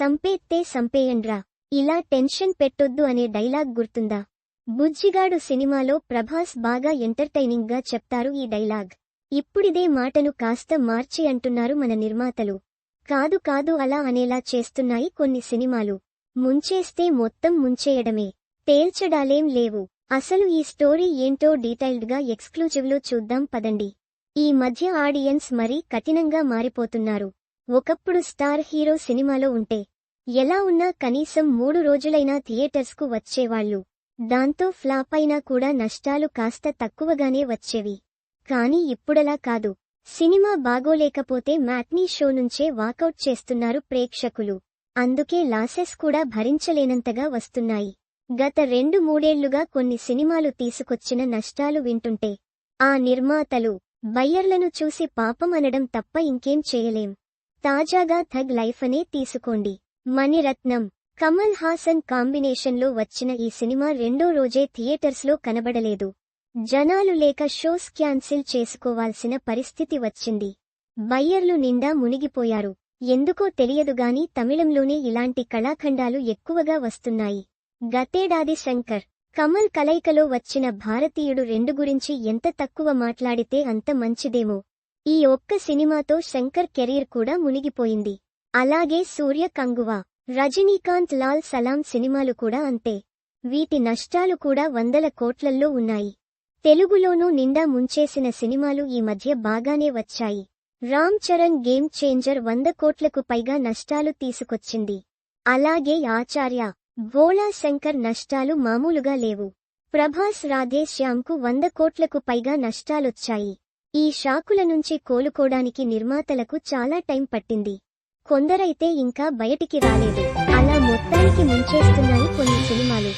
సంపేత్తే సంపేయండ్రా. ఇలా టెన్షన్ పెట్టొద్దు అనే డైలాగ్ గుర్తుందా? బుజ్జిగాడు సినిమాలో ప్రభాస్ బాగా ఎంటర్టైనింగ్గా చెప్తారు ఈ డైలాగ్. ఇప్పుడిదే మాటను కాస్త మార్చి అంటున్నారు మన నిర్మాతలు. కాదు కాదు అలా అనేలా చేస్తున్నాయి కొన్ని సినిమాలు. ముంచేస్తే మొత్తం ముంచేయడమే. తేల్చడాలేం లేవు. అసలు ఈ స్టోరీ ఏంటో డీటెయిల్డ్గా ఎక్స్క్లూజివ్లో చూద్దాం పదండి. ఈ మధ్య ఆడియన్స్ మరీ కఠినంగా మారిపోతున్నారు. ఒకప్పుడు స్టార్ హీరో సినిమాలో ఉంటే ఎలా ఉన్నా కనీసం మూడు రోజులైనా థియేటర్స్కు వచ్చేవాళ్ళు దాంతో ఫ్లాప్ అయినా కూడా నష్టాలు కాస్త తక్కువగానే వచ్చేవి. కానీ ఇప్పుడలా కాదు. సినిమా బాగోలేకపోతే మ్యాట్నీ షో నుంచే వాకౌట్ చేస్తున్నారు ప్రేక్షకులు. అందుకే లాసెస్ కూడా భరించలేనంతగా వస్తున్నాయి. గత రెండు మూడేళ్ళుగా కొన్ని సినిమాలు తీసుకొచ్చిన నష్టాలు వింటుంటే ఆ నిర్మాతలు బయ్యర్లను చూసి పాపం అనడం తప్ప ఇంకేం చేయలేం. తాజాగా థగ్ లైఫ్ అనే తీసుకోండి. మణిరత్నం. కమల్ హాసన్ కాంబినేషన్లో వచ్చిన ఈ సినిమా రెండో రోజే థియేటర్స్లో కనబడలేదు. జనాలు లేక షోస్ క్యాన్సిల్ చేసుకోవాల్సిన పరిస్థితి వచ్చింది. బయ్యర్లు నిండా మునిగిపోయారు. ఎందుకో తెలియదుగాని తమిళంలోనే ఇలాంటి కళాఖండాలు ఎక్కువగా వస్తున్నాయి. గతేడాది శంకర్ కమల్ కలయికలో వచ్చిన భారతీయుడు రెండు గురించి ఎంత తక్కువ మాట్లాడితే అంత మంచిదేమో. ఈ ఒక్క సినిమాతో శంకర్ కెరీర్ కూడా మునిగిపోయింది. అలాగే సూర్య కంగువ రజనీకాంత్ లాల్ సలాం సినిమాలు కూడా అంతే. వీటి నష్టాలు కూడా వందల కోట్లల్లో ఉన్నాయి. తెలుగులోనూ నిండా ముంచేసిన సినిమాలు ఈ మధ్య బాగానే వచ్చాయి. రామ్ చరణ్ గేమ్ చేంజర్ వంద కోట్లకు పైగా నష్టాలు తీసుకొచ్చింది. అలాగే ఆచార్య భోళా శంకర్ నష్టాలు మామూలుగా లేవు. ప్రభాస్ రాధేశ్యామ్కు వంద కోట్లకు పైగా నష్టాలొచ్చాయి. ఈ షాకుల నుంచి కోలుకోడానికి నిర్మాతలకు చాలా టైం పట్టింది. కొందరైతే ఇంకా బయటికి రాలేదు. అలా మొత్తానికి ముంచేస్తున్నాయి కొన్ని సినిమాలు.